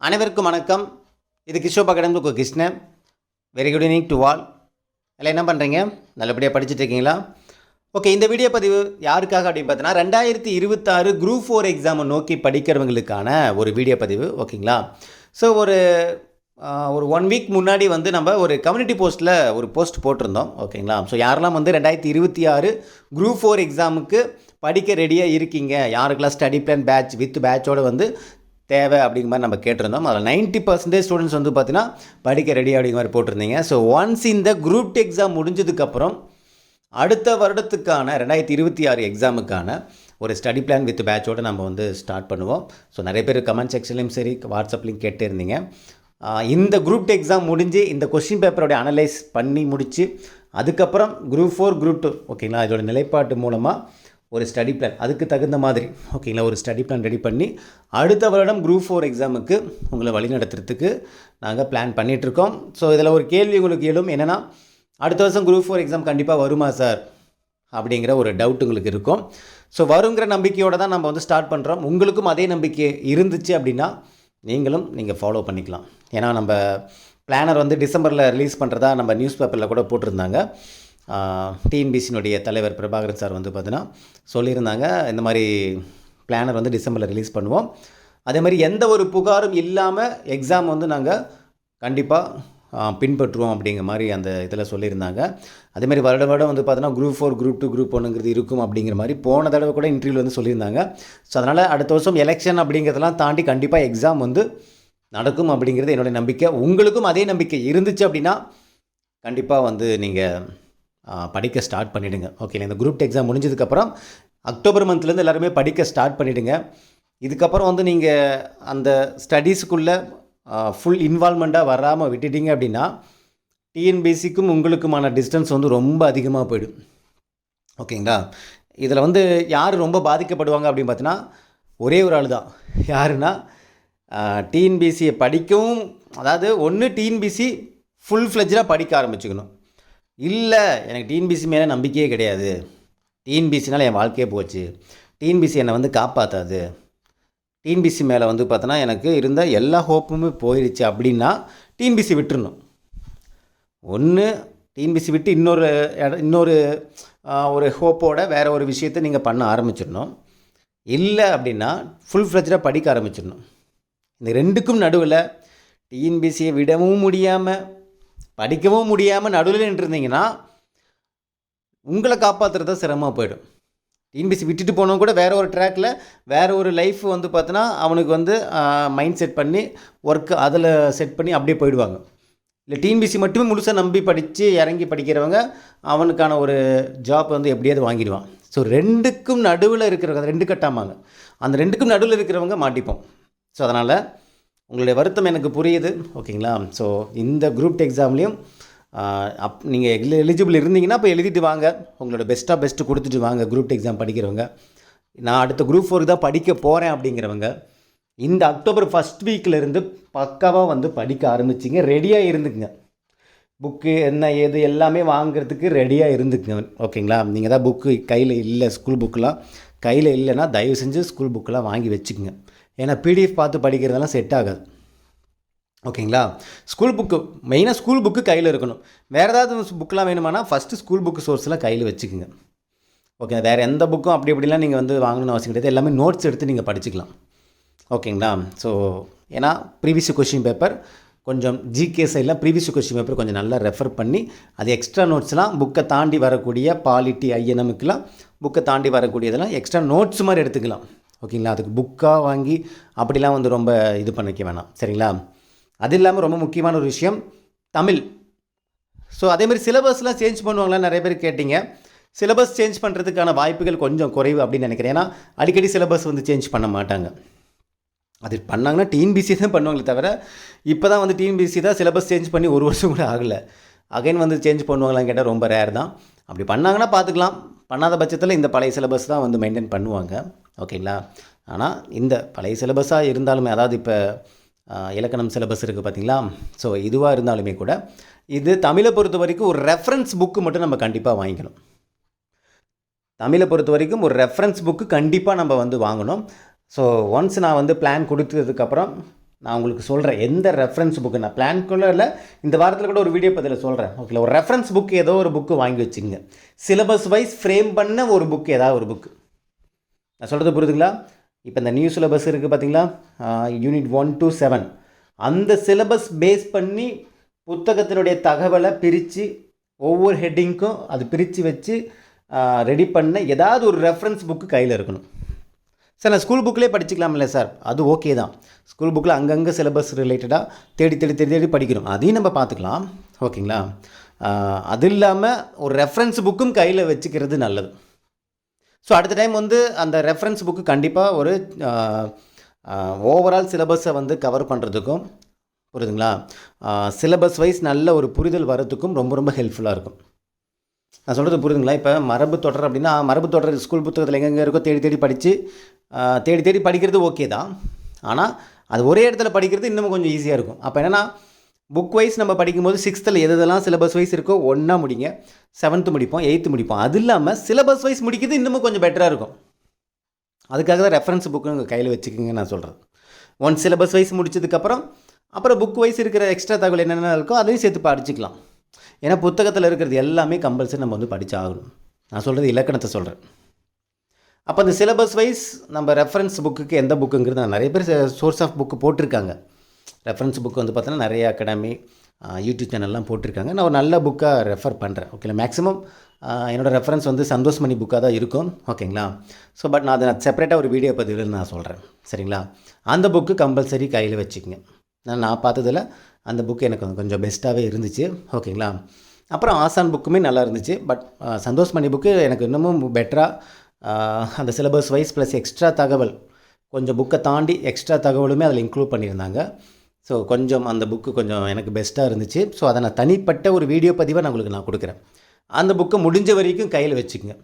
அனைவருக்கும் வணக்கம். இது கிஷோபா கடந்து Krishnan. Very good evening to all எல்லாம் என்ன பண்ணுறீங்க நல்லபடியாக படிச்சுட்டு இருக்கீங்களா? ஓகே இந்த வீடியோ பதிவு யாருக்காக அப்படின்னு பார்த்தீங்கன்னா ரெண்டாயிரத்தி இருபத்தாறு குரூப் ஃபோர் எக்ஸாமை நோக்கி படிக்கிறவங்களுக்கான ஒரு வீடியோ பதிவு ஓகேங்களா ஸோ ஒரு ஒரு ஒன் வீக் முன்னாடி வந்து நம்ம ஒரு கம்யூனிட்டி போஸ்ட்டில் ஒரு போஸ்ட் போட்டிருந்தோம் ஓகேங்களா ஸோ யாரெல்லாம் வந்து ரெண்டாயிரத்தி இருபத்தி ஆறு குரூப் ஃபோர் எக்ஸாமுக்கு படிக்க ரெடியாக இருக்கீங்க? யாருக்கெல்லாம் ஸ்டடி பிளான் பேட்ச் வித் பேட்சோடு வந்து தேவை அப்படிங்கிற மாதிரி நம்ம கேட்டிருந்தோம். அதில் நைன்ட்டி பர்சன்டேஜ் ஸ்டூடெண்ட்ஸ் வந்து பார்த்தீங்கன்னா படிக்க ரெடி அப்படிங்கிற மாதிரி போட்டிருந்தீங்க. ஸோ ஒன்ஸ் இந்த குரூப் எக்ஸாம் முடிஞ்சதுக்கப்புறம் அடுத்த வருடத்துக்கான ரெண்டாயிரத்தி இருபத்தி ஆறு எக்ஸாமுக்கான ஒரு ஸ்டடி பிளான் வித் பேட்சோடு நம்ம வந்து ஸ்டார்ட் பண்ணுவோம். ஸோ நிறைய பேர் கமெண்ட் செக்ஷன்லையும் சரி வாட்ஸ்அப்லையும் கேட்டே இருந்தீங்க. இந்த குரூப் எக்ஸாம் முடிஞ்சு இந்த கொஸ்டின் பேப்பரோட அனலைஸ் பண்ணி முடித்து அதுக்கப்புறம் குரூப் ஃபோர் குரூப் டூ ஓகேங்களா இதோட நிலைப்பாட்டு மூலமாக ஒரு ஸ்டடி பிளான் அதுக்கு தகுந்த மாதிரி ஓகேங்களா ஒரு ஸ்டடி பிளான் ரெடி பண்ணி அடுத்த வருடம் குரூப் ஃபோர் எக்ஸாமுக்கு உங்களை வழி நடத்துறதுக்கு நாங்கள் பிளான் பண்ணிகிட்ருக்கோம் ஸோ இதில் ஒரு கேள்வி உங்களுக்கு எழும். என்னென்னா அடுத்த வருஷம் குரூப் ஃபோர் எக்ஸாம் கண்டிப்பாக வருமா சார் அப்படிங்கிற ஒரு டவுட் உங்களுக்கு இருக்கும். ஸோ வருங்கிற நம்பிக்கையோடு தான் நம்ம வந்து ஸ்டார்ட் பண்ணுறோம் உங்களுக்கும் அதே நம்பிக்கை இருந்துச்சு அப்படின்னா நீங்களும் நீங்கள் ஃபாலோ பண்ணிக்கலாம். ஏன்னா நம்ம பிளானர் வந்து டிசம்பரில் ரிலீஸ் பண்ணுறதா நம்ம நியூஸ் பேப்பரில் கூட போட்டிருந்தாங்க. டிஎன்பிசியினுடைய தலைவர் பிரபாகரன் சார் வந்து பார்த்தீங்கன்னா சொல்லியிருந்தாங்க இந்த மாதிரி பிளானர் வந்து டிசம்பரில் ரிலீஸ் பண்ணுவோம். அதே மாதிரி எந்த ஒரு புகாரும் இல்லாமல் எக்ஸாம் வந்து நாங்கள் கண்டிப்பாக பின்பற்றுவோம் அப்படிங்கிற மாதிரி அந்த இதில் சொல்லியிருந்தாங்க. அதே மாதிரி வருட வருடம் வந்து பார்த்தோன்னா group four group two group ஒன்றுங்கிறது இருக்கும் அப்படிங்கிற மாதிரி போன தடவை கூட இன்டர்வியூவில் வந்து சொல்லியிருந்தாங்க. ஸோ அதனால் அடுத்த வருஷம் எலெக்ஷன் அப்படிங்கிறதெல்லாம் தாண்டி கண்டிப்பாக எக்ஸாம் வந்து நடக்கும் அப்படிங்கிறது என்னுடைய நம்பிக்கை. உங்களுக்கும் அதே நம்பிக்கை இருந்துச்சு அப்படின்னா கண்டிப்பாக வந்து நீங்கள் படிக்க ஸ்டார்ட் பண்ணிவிடுங்க ஓகே இந்த குரூப் எக்ஸாம் முடிஞ்சதுக்கப்புறம் அக்டோபர் மந்த்லேருந்து எல்லாருமே படிக்க ஸ்டார்ட் பண்ணிவிடுங்க இதுக்கப்புறம் வந்து நீங்கள் அந்த ஸ்டடீஸுக்குள்ளே ஃபுல் இன்வால்மெண்ட்டாக வராமல் விட்டுட்டீங்க அப்படின்னா டிஎன்பிசிக்கும் உங்களுக்குமான டிஸ்டன்ஸ் வந்து ரொம்ப அதிகமாக போயிடும். ஓகேங்களா இதில் வந்து யார் ரொம்ப பாதிக்கப்படுவாங்க அப்படின்னு பார்த்தீங்கன்னா ஒரே ஒரு ஆள் தான். யாருன்னா டிஎன்பிசியை படிக்கவும் அதாவது ஒன்று டிஎன்பிசி ஃபுல் ஃப்ளெஜ்டாக படிக்க ஆரம்பிச்சுக்கணும். இல்லை எனக்கு டிஎன்பிசி மேலே நம்பிக்கையே கிடையாது. டிஎன்பிசினால் என் வாழ்க்கையே போச்சு. டிஎன்பிசி என்னை வந்து காப்பாற்றாது டிஎன்பிசி மேலே வந்து பார்த்தோன்னா எனக்கு இருந்த எல்லா ஹோப்புமே போயிடுச்சு அப்படின்னா டிஎன்பிசி விட்டுருணும் ஒன்று டிஎன்பிசி விட்டு இன்னொரு இன்னொரு ஒரு ஹோப்போட வேறு ஒரு விஷயத்தை நீங்கள் பண்ண ஆரம்பிச்சிடணும். இல்லை அப்படின்னா ஃபுல் ஃப்ளெஜாக படிக்க ஆரம்பிச்சிடணும். இந்த ரெண்டுக்கும் நடுவில் டிஎன்பிசியை விடவும் முடியாமல் படிக்கவும் முடியாமல் நடுவில் நின்றுருந்தீங்கன்னா உங்களை காப்பாற்றுறது சிரமமாக போயிடும். டிஎன்பிசி விட்டுட்டு போனவங்க கூட வேறு ஒரு ட்ராக்கில் வேறு ஒரு லைஃப் வந்து பார்த்தோன்னா அவனுக்கு வந்து மைண்ட் செட் பண்ணி ஒர்க்கு அதில் செட் பண்ணி அப்படியே போயிடுவாங்க. இல்லை டிஎன்பிசி மட்டுமே முழுசாக நம்பி படித்து இறங்கி படிக்கிறவங்க அவனுக்கான ஒரு ஜாப் வந்து எப்படியாவது வாங்கிடுவான். ஸோ ரெண்டுக்கும் நடுவில் இருக்கிறவங்க ரெண்டு கட்டாமாங்க அந்த ரெண்டுக்கும் நடுவில் இருக்கிறவங்க மாட்டிப்போம். ஸோ அதனால் உங்களுடைய வருத்தம் எனக்கு புரியுது. ஓகேங்களா? ஸோ இந்த குரூப் எக்ஸாம்லேயும் அப் நீங்கள் எலிஜிபிள் இருந்தீங்கன்னா இப்போ எழுதிட்டு வாங்க. உங்களோட பெஸ்ட்டாக பெஸ்ட்டு கொடுத்துட்டு வாங்க குரூப் எக்ஸாம் படிக்கிறவங்க. நான் அடுத்த குரூப் ஃபோருக்கு தான் படிக்க போகிறேன் அப்படிங்கிறவங்க இந்த அக்டோபர் ஃபஸ்ட் வீக்கிலேருந்து பக்காவாக வந்து படிக்க ஆரம்பிச்சிங்க. ரெடியாக இருந்துக்குங்க. புக்கு என்ன ஏது எல்லாமே வாங்குறதுக்கு ரெடியாக இருந்துக்குங்க. ஓகேங்களா? நீங்கள் தான் புக்கு கையில் இல்லை ஸ்கூல் புக்கெலாம் கையில் இல்லைன்னா தயவு செஞ்சு ஸ்கூல் புக்கெலாம் வாங்கி வச்சுக்கோங்க. ஏன்னா பிடிஎஃப் பார்த்து படிக்கிறதெல்லாம் செட் ஆகாது. ஓகேங்களா? ஸ்கூல் புக்கு மெயினாக ஸ்கூல் புக்கு கையில் இருக்கணும். வேறு ஏதாவது புக்கெலாம் வேணுமானா ஃபஸ்ட்டு ஸ்கூல் புக்கு சோர்ஸ்லாம் கையில் வச்சுக்கோங்க. ஓகே வேறு எந்த புக்கும் அப்படி இப்படிலாம் நீங்கள் வந்து வாங்கணும்னு அவசியம் கிடையாது. எல்லாமே நோட்ஸ் எடுத்து நீங்கள் படிச்சுக்கலாம். ஓகேங்களா? ஸோ ஏன்னா ப்ரீவியஸ் கொஷின் பேப்பர் கொஞ்சம் ஜிகே சைடில் ப்ரீவியஸ் கொஷின் பேப்பர் கொஞ்சம் நல்லா ரெஃபர் பண்ணி அது எக்ஸ்ட்ரா நோட்ஸ்லாம் புக்கை தாண்டி வரக்கூடிய பாலிட்டி ஐஎன்எம்முக்கெலாம் புக்கை தாண்டி வரக்கூடியதெல்லாம் எக்ஸ்ட்ரா நோட்ஸ் மாதிரி எடுத்துக்கலாம். ஓகேங்களா அதுக்கு புக்காக வாங்கி அப்படிலாம் வந்து ரொம்ப இது பண்ணிக்க வேணாம். சரிங்களா? அது இல்லாமல் ரொம்ப முக்கியமான ஒரு விஷயம் தமிழ். ஸோ அதேமாதிரி சிலபஸ்லாம் சேஞ்ச் பண்ணுவாங்களா நிறைய பேர் கேட்டிங்க. சிலபஸ் சேஞ்ச் பண்ணுறதுக்கான வாய்ப்புகள் கொஞ்சம் குறைவு அப்படின்னு நினைக்கிறேன். ஏன்னா அடிக்கடி சிலபஸ் வந்து சேஞ்ச் பண்ண மாட்டாங்க. அது பண்ணாங்கன்னா டிஎன்பிசி தான் பண்ணுவாங்களே தவிர இப்போ தான் வந்து டிஎன்பிசி தான் சிலபஸ் சேஞ்ச் பண்ணி ஒரு வருஷம் கூட ஆகலை. அகைன் வந்து சேஞ்ச் பண்ணுவாங்களான்னு கேட்டால் ரொம்ப ரேர் தான். அப்படி பண்ணாங்கன்னா பார்த்துக்கலாம் பண்ணாத பட்சத்தில் இந்த பழைய சிலபஸ் தான் வந்து மெயின்டைன் பண்ணுவாங்க. ஓகேங்களா? ஆனால் இந்த பழைய சிலபஸாக இருந்தாலுமே அதாவது இப்போ இலக்கணம் சிலபஸ் இருக்குது பார்த்தீங்களா ஸோ இதுவாக இருந்தாலுமே கூட இது தமிழை பொறுத்த வரைக்கும் ஒரு ரெஃபரன்ஸ் புக்கு மட்டும் நம்ம கண்டிப்பாக வாங்கிக்கணும். தமிழை பொறுத்த வரைக்கும் ஒரு ரெஃபரன்ஸ் புக்கு கண்டிப்பாக நம்ம வந்து வாங்கணும். ஸோ ஒன்ஸ் நான் வந்து பிளான் கொடுத்ததுக்கப்புறம் நான் உங்களுக்கு சொல்கிறேன் எந்த ரெஃபரன்ஸ் புக்கு நான் பிளான்குள்ளே இல்லை இந்த வாரத்தில் கூட ஒரு வீடியோ பதில் சொல்கிறேன் ஓகே ஒரு ரெஃபரன்ஸ் புக்கு ஏதோ ஒரு புக்கு வாங்கி வச்சுங்க சிலபஸ் வைஸ் ஃப்ரேம் பண்ண ஒரு புக்கு ஏதாவது ஒரு புக்கு நான் சொல்கிறது புரியுதுங்களா? இப்போ இந்த நியூ சிலபஸ் இருக்குது பார்த்தீங்களா யூனிட் ஒன் டூ செவன் அந்த சிலபஸ் பேஸ் பண்ணி புத்தகத்தினுடைய தகவலை பிரித்து ஒவ்வொரு ஹெட்டிங்க்கும் அது பிரித்து வச்சு ரெடி பண்ண ஏதாவது ஒரு ரெஃபரன்ஸ் புக்கு கையில் இருக்கணும். சார் நான் ஸ்கூல் புக்லேயே படிச்சுக்கலாம்ல சார். அது ஓகே தான். ஸ்கூல் புக்கில் அங்கங்கே சிலபஸ் ரிலேட்டடாக தேடி தேடி தேடி தேடி படிக்கிறோம். அதையும் நம்ம பார்த்துக்கலாம். ஓகேங்களா அது இல்லாமல் ஒரு ரெஃபரன்ஸ் புக்கும் கையில் வச்சுக்கிறது நல்லது. ஸோ அடுத்த டைம் வந்து அந்த ரெஃபரன்ஸ் புக்கு கண்டிப்பாக ஒரு ஓவரால் சிலபஸை வந்து கவர் பண்ணுறதுக்கும் புரியுதுங்களா? சிலபஸ் வைஸ் நல்ல ஒரு புரிதல் வரத்துக்கும் ரொம்ப ரொம்ப ஹெல்ப்ஃபுல்லாக இருக்கும். நான் சொல்கிறது புரியுதுங்களா இப்போ மரபு தொடர் அப்படின்னா மரபு தொடர் ஸ்கூல் புத்தகத்தில் எங்கெங்கே இருக்கோ தேடி தேடி படித்து தேடி தேடி படிக்கிறது ஓகே தான். ஆனால் அது ஒரே இடத்துல படிக்கிறது இன்னும் கொஞ்சம் ஈஸியாக இருக்கும். அப்போ என்னென்னா புக் வைஸ் நம்ம படிக்கும்போது சிக்ஸ்த்தில் எது எதெல்லாம் சிலபஸ் வைஸ் இருக்கோ ஒன்றா முடிங்க. செவன்த்து முடிப்போம் எயித்து முடிப்போம். அது இல்லாமல் சிலபஸ் வைஸ் முடிக்கிறது இன்னமும் கொஞ்சம் பெட்டராக இருக்கும். அதுக்காக தான் ரெஃபரன்ஸ் புக்கு உங்கள் கையில் வச்சுக்கோங்க நான் சொல்கிறேன் ஒன் சிலபஸ் வைஸ் முடிச்சதுக்கப்புறம் அப்புறம் புக் வைஸ் இருக்கிற எக்ஸ்ட்ரா தகவல் என்னென்ன இருக்கோ அதையும் சேர்த்து படிச்சுக்கலாம். ஏன்னா புத்தகத்தில் இருக்கிறது எல்லாமே கம்பல்சரி நம்ம வந்து படித்தாகணும் நான் சொல்கிறது இலக்கணத்தை சொல்கிறேன் அப்போ அந்த சிலபஸ் வைஸ் நம்ம ரெஃபரன்ஸ் புக்குக்கு எந்த புக்குங்கிறது நான் நிறைய பேர் சோர்ஸ் ஆஃப் புக்கு போட்டிருக்காங்க. ரெஃபரன்ஸ் புக் வந்து பார்த்தோன்னா நிறைய அகாடமி யூடியூப் சேனல்லாம் போட்டிருக்காங்க. நான் ஒரு நல்ல புக்காக ரெஃபர் பண்ணுறேன் ஓகேங்களா மேக்ஸிமம் என்னோடய ரெஃபரன்ஸ் வந்து சந்தோஷ் மணி புக்காக தான் இருக்கும். ஓகேங்களா ஸோ பட் நான் அதை செப்பரேட்டாக ஒரு வீடியோ பதிவில் நான் சொல்கிறேன் சரிங்களா? அந்த புக்கு கம்பல்சரி கையில் வச்சுக்கோங்க. நான் நான் பார்த்ததில் அந்த புக் எனக்கு கொஞ்சம் பெஸ்ட்டாகவே இருந்துச்சு. ஓகேங்களா? அப்புறம் ஆசான் புக்குமே நல்லா இருந்துச்சு. பட் சந்தோஷ் மணி புக்கு எனக்கு இன்னமும் பெட்டராக அந்த சிலபஸ் வைஸ் ப்ளஸ் எக்ஸ்ட்ரா தகவல் கொஞ்சம் புக்கை தாண்டி எக்ஸ்ட்ரா தகவலுமே அதில் இன்க்ளூட் பண்ணியிருந்தாங்க. ஸோ கொஞ்சம் அந்த புக்கு கொஞ்சம் எனக்கு பெஸ்ட்டாக இருந்துச்சு. ஸோ அதை நான் தனிப்பட்ட ஒரு வீடியோ பதிவாக நான் உங்களுக்கு நான் கொடுக்குறேன். அந்த புக்கை முடிஞ்ச வரைக்கும் கையில் வச்சுக்கோங்க.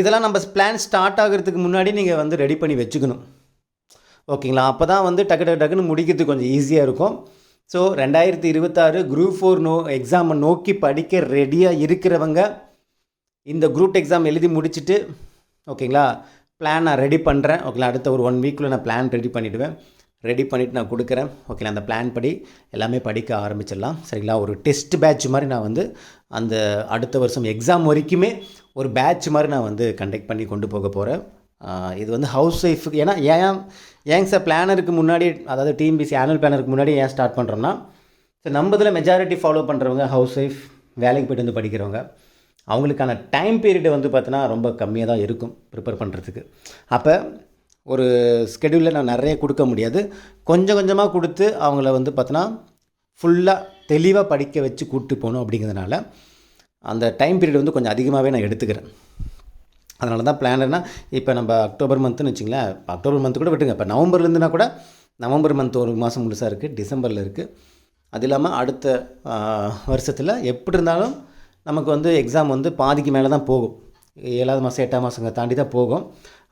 இதெல்லாம் நம்ம பிளான் ஸ்டார்ட் ஆகிறதுக்கு முன்னாடி நீங்கள் வந்து ரெடி பண்ணி வச்சுக்கணும். ஓகேங்களா? அப்போ தான் வந்து டக்கு டக்கு டக்குன்னு முடிக்கிறது கொஞ்சம் ஈஸியாக இருக்கும். ஸோ ரெண்டாயிரத்தி இருபத்தாறு குரூப் ஃபோர் நோ எக்ஸாமை நோக்கி படிக்க ரெடியாக இருக்கிறவங்க இந்த குரூப் எக்ஸாம் எழுதி முடிச்சுட்டு ஓகேங்களா? பிளான் நான் ரெடி பண்ணுறேன் ஓகேங்களா? அடுத்த ஒரு ஒன் வீக்கில் நான் பிளான் ரெடி பண்ணிவிடுவேன் ரெடி பண்ணிவிட்டு நான் கொடுக்குறேன். ஓகேங்களா? அந்த பிளான் படி எல்லாமே படிக்க ஆரம்பிச்சிடலாம். சரிங்களா? ஒரு டெஸ்ட் பேட்ச் மாதிரி நான் வந்து அந்த அடுத்த வருஷம் எக்ஸாம் வரைக்குமே ஒரு பேட்ச் மாதிரி நான் வந்து கண்டக்ட் பண்ணி கொண்டு போக போகிறேன் இது வந்து ஹவுஸ் ஒய்ஃபுக்கு ஏன்னா ஏன் ஏங்க சார் பிளானருக்கு முன்னாடி அதாவது டிஎம்பிசி ஆனுவல் பிளானருக்கு முன்னாடி ஏன் ஸ்டார்ட் பண்ணுறோம்னா ஸோ நம்ம இதில் மெஜாரிட்டி ஃபாலோ பண்ணுறவங்க ஹவுஸ் ஒய்ஃப் வேலைக்கு போயிட்டு வந்து படிக்கிறவங்க. அவங்களுக்கான டைம் பீரியட் வந்து பார்த்தோன்னா ரொம்ப கம்மியாக தான் இருக்கும் ப்ரிப்பேர் பண்ணுறதுக்கு அப்போ ஒரு ஸ்கெடியூலில் நான் நிறைய கொடுக்க முடியாது. கொஞ்சம் கொஞ்சமாக கொடுத்து அவங்கள வந்து பார்த்தோன்னா ஃபுல்லாக தெளிவாக படிக்க வச்சு கூப்பிட்டு போகணும் அப்படிங்கிறதுனால அந்த டைம் பீரியட் வந்து கொஞ்சம் அதிகமாகவே நான் எடுத்துக்கிறேன். அதனால தான் பிளானர்னா இப்போ நம்ம அக்டோபர் மந்த்துன்னு வச்சிங்களேன் அக்டோபர் மந்த் கூட விட்டுங்க இப்போ நவம்பர்லேருந்துனா கூட நவம்பர் மந்த் ஒரு மாதம் முழுசாக இருக்குது டிசம்பரில் இருக்குது அது இல்லாமல் அடுத்த வருஷத்தில் எப்படி இருந்தாலும் நமக்கு வந்து எக்ஸாம் வந்து பாதிக்கு மேலே தான் போகும். ஏழாவது மாதம் எட்டாம் மாதங்க தாண்டி தான் போகும்.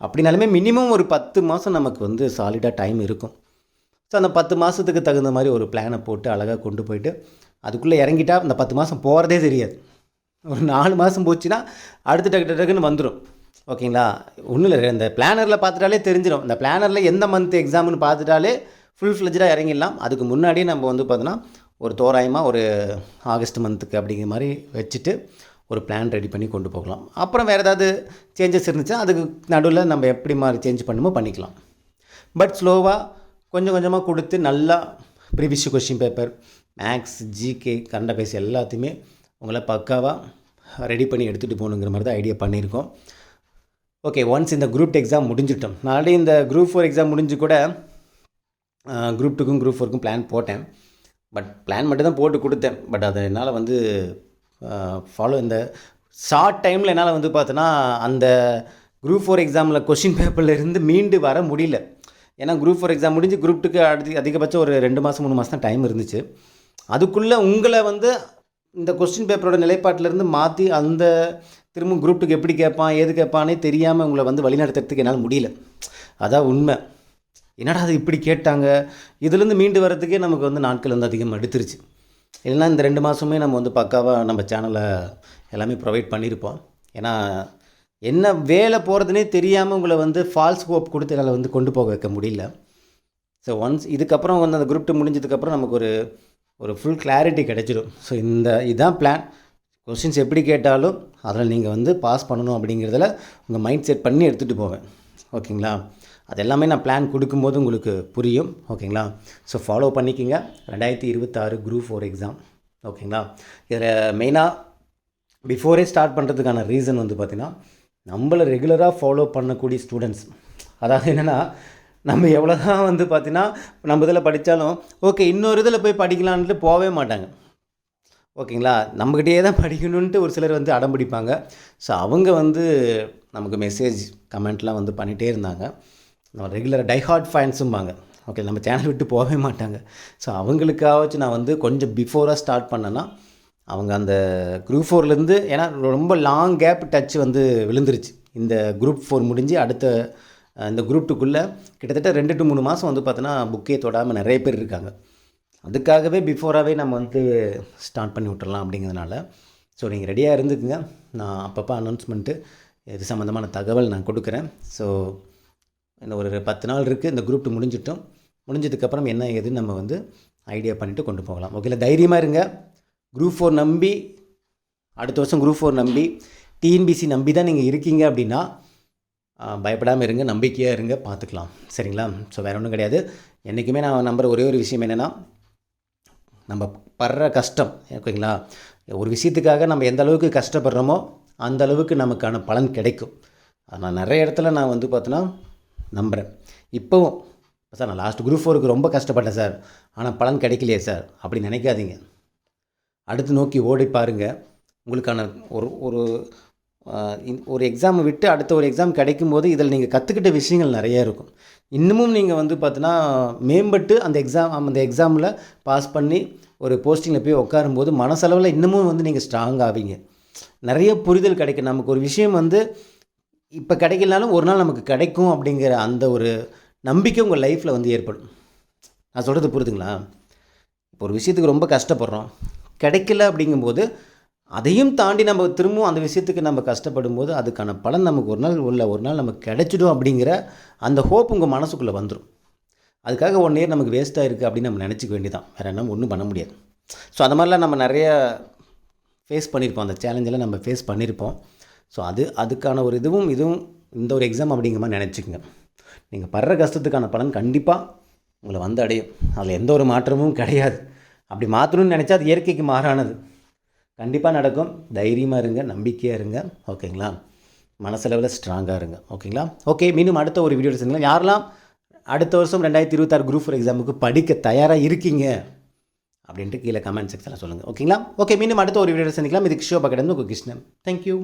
அப்படின்னாலுமே மினிமம் ஒரு பத்து மாதம் நமக்கு வந்து சாலிடாக டைம் இருக்கும். ஸோ அந்த பத்து மாதத்துக்கு தகுந்த மாதிரி ஒரு பிளானை போட்டு அழகாக கொண்டு போயிட்டு அதுக்குள்ளே இறங்கிட்டா அந்த பத்து மாதம் போகிறதே தெரியாது. ஒரு நாலு மாதம் போச்சுன்னா அடுத்த டக்கு டக்குன்னு வந்துடும் ஓகேங்களா? ஒன்றும் இல்லை இந்த பிளானரில் பார்த்துட்டாலே தெரிஞ்சிடும் இந்த பிளானரில் எந்த மந்த் எக்ஸாம்னு பார்த்துட்டாலே ஃபுல் ஃப்ளெஜ்டாக இறங்கிடலாம். அதுக்கு முன்னாடியே நம்ம வந்து பார்த்தோன்னா ஒரு தோராயமாக ஒரு ஆகஸ்ட் மந்த்துக்கு அப்படிங்கிற மாதிரி வச்சுட்டு ஒரு பிளான் ரெடி பண்ணி கொண்டு போகலாம். அப்புறம் வேறு ஏதாவது சேஞ்சஸ் இருந்துச்சுன்னா அதுக்கு நடுவில் நம்ம எப்படி மாதிரி சேஞ்ச் பண்ணுமோ பண்ணிக்கலாம். பட் ஸ்லோவாக கொஞ்சம் கொஞ்சமாக கொடுத்து நல்லா previous question paper maths GK current பேசி எல்லாத்தையுமே உங்களை பக்காவாக ரெடி பண்ணி எடுத்துகிட்டு போகணுங்கிற மாதிரி தான் ஐடியா பண்ணியிருக்கோம். ஓகே ஒன்ஸ் இந்த குரூப் எக்ஸாம் முடிஞ்சிட்டோம். நான் ஆல்ரெடி இந்த குரூப் ஃபோர் எக்ஸாம் முடிஞ்சு கூட குரூப் டூக்கும் குரூப் ஃபோருக்கும் பிளான் போட்டேன். பட் பிளான் மட்டும் தான் போட்டு கொடுத்தேன். பட் அதை என்னால் வந்து ஃபாலோ இந்த ஷார்ட் டைமில் என்னால் வந்து பார்த்தோன்னா அந்த குரூப் ஃபோர் எக்ஸாமில் கொஷின் பேப்பரில் இருந்து மீண்டு வர முடியல. ஏன்னா குரூப் ஃபோர் எக்ஸாம் முடிஞ்சு குரூப் டூக்கு அடுத்து அதிகபட்சம் ஒரு ரெண்டு மாதம் மூணு மாதம் தான் டைம் இருந்துச்சு. அதுக்குள்ளே உங்களை வந்து இந்த கொஸ்டின் பேப்பரோட நிலைப்பாட்டிலேருந்து மாற்றி அந்த திரும்ப குரூப் டூக்கு எப்படி கேட்பான் ஏது கேட்பானே தெரியாமல் உங்களை வந்து வழிநடத்துறதுக்கு என்னால் முடியல. அதான் உண்மை. என்னடா அது இப்படி கேட்டாங்க? இதுலேருந்து மீண்டு வர்றதுக்கே நமக்கு வந்து நாட்கள் வந்து அதிகமாக எடுத்துருச்சு. இல்லைன்னா இந்த ரெண்டு மாதமே நம்ம வந்து பக்காவாக நம்ம சேனலை எல்லாமே ப்ரொவைட் பண்ணியிருப்போம். ஏன்னா என்ன வேலை போகிறதுனே தெரியாமல் உங்களை வந்து ஃபால்ஸ் ஹோப் கொடுத்து என்னால் வந்து கொண்டு போக வைக்க முடியல. ஸோ ஒன்ஸ் இதுக்கப்புறம் வந்து அந்த குரூப் டூ முடிஞ்சதுக்கப்புறம் நமக்கு ஒரு ஒரு ஃபுல் கிளாரிட்டி கிடைச்சிடும். ஸோ இந்த இதுதான் பிளான் கொஸ்டின்ஸ் எப்படி கேட்டாலும் அதில் நீங்கள் வந்து பாஸ் பண்ணணும் அப்படிங்கிறதுல உங்கள் மைண்ட் செட் பண்ணி எடுத்துகிட்டு போவேன். ஓகேங்களா? அது எல்லாமே நான் பிளான் கொடுக்கும்போது உங்களுக்கு புரியும். ஓகேங்களா? ஸோ ஃபாலோ பண்ணிக்கிங்க. ரெண்டாயிரத்தி இருபத்தாறு குரூப் ஃபோர் எக்ஸாம் ஓகேங்களா? இதில் மெயினாக பிஃபோரே ஸ்டார்ட் பண்ணுறதுக்கான ரீசன் வந்து பார்த்திங்கன்னா நம்மளை ரெகுலராக ஃபாலோ பண்ணக்கூடிய ஸ்டூடெண்ட்ஸ் அதாவது என்னென்னா நம்ம எவ்வளோ தான் வந்து பார்த்திங்கன்னா நம்ம இதில் படித்தாலும் ஓகே இன்னொரு இதில் போய் படிக்கலான்ட்டு போகவே மாட்டாங்க. ஓகேங்களா? நம்மக்கிட்டே தான் படிக்கணுன்ட்டு ஒரு சிலர் வந்து அடம் பிடிப்பாங்க. ஸோ அவங்க வந்து நமக்கு மெசேஜ் கமெண்ட்லாம் வந்து பண்ணிகிட்டே இருந்தாங்க. நம்ம ரெகுலராக டைஹார்ட் ஃபேன்ஸும்பாங்க ஓகே நம்ம சேனல் விட்டு போகவே மாட்டாங்க. ஸோ அவங்களுக்காகச்சும் நான் வந்து கொஞ்சம் பிஃபோராக ஸ்டார்ட் பண்ணேன்னா அவங்க அந்த குரூப் ஃபோர்லேருந்து ஏன்னா ரொம்ப லாங் கேப் டச் வந்து விழுந்துருச்சு. இந்த குரூப் ஃபோர் முடிஞ்சு அடுத்த இந்த குரூப் டூக்குள்ளே கிட்டத்தட்ட ரெண்டு டு மூணு மாதம் வந்து பார்த்தோன்னா புக்கே தொடாமல் நிறைய பேர் இருக்காங்க. அதுக்காகவே பிஃபோராகவே நம்ம வந்து ஸ்டார்ட் பண்ணி விட்டுறலாம் அப்படிங்கிறதுனால. ஸோ நீங்கள் ரெடியாக இருந்துக்குங்க. நான் அப்பப்போ அனௌன்ஸ்மெண்ட்டு இது சம்மந்தமான தகவல் நான் கொடுக்குறேன். ஸோ இந்த ஒரு பத்து நாள் இருக்குது இந்த குரூப் முடிஞ்சிட்டோம். முடிஞ்சதுக்கப்புறம் என்ன ஏதுன்னு நம்ம வந்து ஐடியா பண்ணிவிட்டு கொண்டு போகலாம். ஓகேல தைரியமாக இருங்க. குரூப் ஃபோர் நம்பி அடுத்த வருஷம் குரூப் ஃபோர் நம்பி டிஎன்பிசி நம்பி தான் நீங்கள் இருக்கீங்க அப்படின்னா பயப்படாமல் இருங்க. நம்பிக்கையாக இருங்க. பார்த்துக்கலாம். சரிங்களா? ஸோ வேறு ஒன்றும் கிடையாது. என்றைக்குமே நான் நம்புகிற ஒரே ஒரு விஷயம் என்னென்னா நம்ம படுற கஷ்டம் ஓகேங்களா? ஒரு விஷயத்துக்காக நம்ம எந்த அளவுக்கு கஷ்டப்படுறோமோ அந்த அளவுக்கு நமக்கான பலன் கிடைக்கும். ஆனால் நிறைய இடத்துல நான் வந்து பார்த்தோன்னா நம்புகிறேன் இப்போவும் சார் நான் லாஸ்ட் குரூப் ஃபோருக்கு ரொம்ப கஷ்டப்பட்டேன் சார். ஆனால் பலன் கிடைக்கலையே சார். அப்படி நினைக்காதீங்க. அடுத்து நோக்கி ஓடி பாருங்கள் உங்களுக்கான ஒரு ஒரு ஒரு எக்ஸாமை விட்டு அடுத்த ஒரு எக்ஸாம் கிடைக்கும்போது இதில் நீங்கள் கற்றுக்கிட்ட விஷயங்கள் நிறைய இருக்கும். இன்னமும் நீங்கள் வந்து பார்த்தீங்கன்னா மேம்பட்டு அந்த எக்ஸாம் அந்த எக்ஸாமில் பாஸ் பண்ணி ஒரு போஸ்டிங்கில் போய் உட்காரும்போது மனசளவில் இன்னமும் வந்து நீங்கள் ஸ்ட்ராங் ஆவீங்க. நிறைய புரிதல் கிடைக்கும். நமக்கு ஒரு விஷயம் வந்து இப்போ கிடைக்கலனாலும் ஒரு நாள் நமக்கு கிடைக்கும் அப்படிங்கிற அந்த ஒரு நம்பிக்கை உங்கள் லைஃப்பில் வந்து ஏற்படும். நான் சொல்கிறது புரியுதுங்களா இப்போ ஒரு விஷயத்துக்கு ரொம்ப கஷ்டப்படுறோம். கிடைக்கல அப்படிங்கும்போது அதையும் தாண்டி நம்ம திரும்பவும் அந்த விஷயத்துக்கு நம்ம கஷ்டப்படும் போது அதுக்கான பலன் நமக்கு ஒரு நாள் உள்ள ஒரு நாள் நமக்கு கிடைச்சிடும் அப்படிங்கிற அந்த ஹோப் உங்கள் மனசுக்குள்ளே வந்துடும் அதுக்காக ஒன் இயர் நமக்கு வேஸ்ட்டாக இருக்குது அப்படின்னு நம்ம நினச்சிக்க வேண்டியதான் வேறு என்ன ஒன்றும் பண்ண முடியாது. ஸோ அந்த மாதிரிலாம் நம்ம நிறைய ஃபேஸ் பண்ணியிருப்போம் அந்த சேலஞ்செல்லாம் நம்ம ஃபேஸ் பண்ணியிருப்போம் ஸோ அது அதுக்கான ஒரு இதுவும் இதுவும் இந்த ஒரு எக்ஸாம் அப்படிங்கிற மாதிரி நினச்சிக்கங்க. நீங்கள் படுற கஷ்டத்துக்கான பலன் கண்டிப்பாக உங்களை வந்து அடையும். அதில் எந்த ஒரு மாற்றமும் கிடையாது. அப்படி மாற்றணும்னு நினச்சா அது இயற்கைக்கு மாறானது. கண்டிப்பாக நடக்கும். தைரியமாக இருங்க நம்பிக்கையாக இருங்க. ஓகேங்களா? மனசளவில் ஸ்ட்ராங்காக இருங்க. ஓகேங்களா? ஓகே மீண்டும் அடுத்த ஒரு வீடியோ சந்திக்கலாம். யாரெல்லாம் அடுத்த வருஷம் ரெண்டாயிரத்தி இருபத்தாறு குரூப் ஃபோர் எக்ஸாமுக்கு படிக்க தயாராக இருக்கீங்க? அப்படின்ட்டு கீழே கமெண்ட் செக்ஷனில் சொல்லுங்கள் ஓகேங்களா? ஓகே மீண்டும் அடுத்த ஒரு வீடியோ சந்திக்கலாம். இது கிஷோபா கிடந்து உங்கள் கிருஷ்ணன். தேங்க்யூ